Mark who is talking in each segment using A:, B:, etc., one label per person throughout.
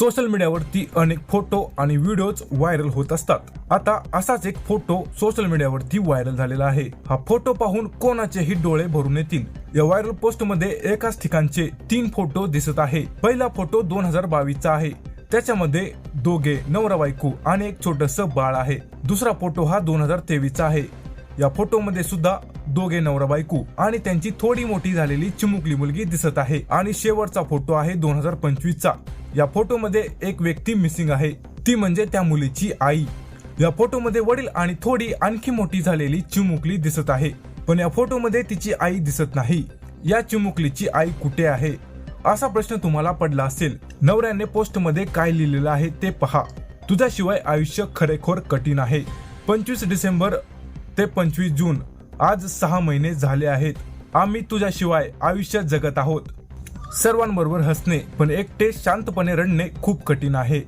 A: Social मीडियावरती अनेक photo आणि व्हिडिओज व्हायरल होत असतात. आता असाच एक फोटो सोशल मीडियावरती व्हायरल झालेला आहे. हा फोटो पाहून कोणाचेही डोळे भरून येतील. या व्हायरल पोस्टमध्ये एकाच ठिकाणचे तीन फोटो दिसत आहे. पहिला फोटो दोन हजार बावीसचा आहे. त्याच्यामध्ये दोघे नवरा बायको आणि एक छोटस बाळ आहे. दुसरा फोटो हा दोन हजार तेवीसचा आहे. या फोटोमध्ये सुद्धा दोघे नवरा बायको आणि त्यांची थोडी मोठी झालेली चिमुकली मुलगी दिसत आहे. आणि शेवटचा फोटो आहे दोन हजार पंचवीस चा या फोटोमध्ये एक व्यक्ती मिसिंग आहे. ती म्हणजे त्या मुलीची आई. या फोटोमध्ये वडील आणि थोडी आणखी मोठी झालेली चिमुकली दिसत आहे. पण या फोटोमध्ये तिची आई दिसत नाही. या चिमुकलीची आई कुठे आहे? असा प्रश्न तुम्हाला पडला असेल. नवऱ्याने पोस्टमध्ये काय लिहिलेलं आहे ते पहा. तुझ्याशिवाय आयुष्य खरेखोर कठीण आहे. पंचवीस डिसेंबर ते पंचवीस जून. आज सहा महिने झाले आहेत. आम्ही तुझ्याशिवाय आयुष्य जगत आहोत. सर्वांबरोबर हसणे पण एकटे शांतपणे रडणे खूप कठीण आहे.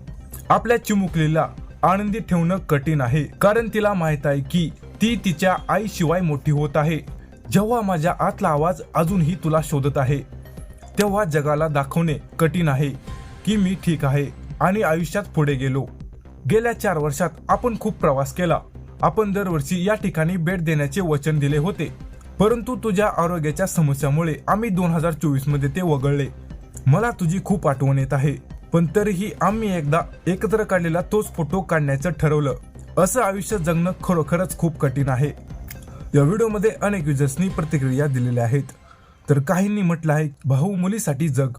A: आपल्या चिमुकलीला आनंदी ठेवणं कठीण आहे. कारण तिला माहीत आहे की ती तिच्या आईशिवाय मोठी होत आहे. जेव्हा माझ्या आतला आवाज अजूनही तुला शोधत आहे तेव्हा जगाला दाखवणे कठीण आहे की मी ठीक आहे आणि आयुष्यात पुढे गेलो. गेल्या चार वर्षात आपण खूप प्रवास केला. आपण दरवर्षी या ठिकाणी भेट देण्याचे वचन दिले होते. परंतु तुझ्या आरोग्याच्या समस्यामुळे आम्ही दोन हजार चोवीसमध्ये ते वगळले. मला तुझी खूप आठवण येत आहे पण तरीही आम्ही एकदा एकत्र काढलेला तोच फोटो काढण्याचं ठरवलं. असं आयुष्य जगणं खरोखरच खूप कठीण आहे. या व्हिडिओमध्ये अनेक युजर्सनी प्रतिक्रिया दिलेल्या आहेत. तर काहींनी म्हटलं आहे भाऊ मुलीसाठी जग.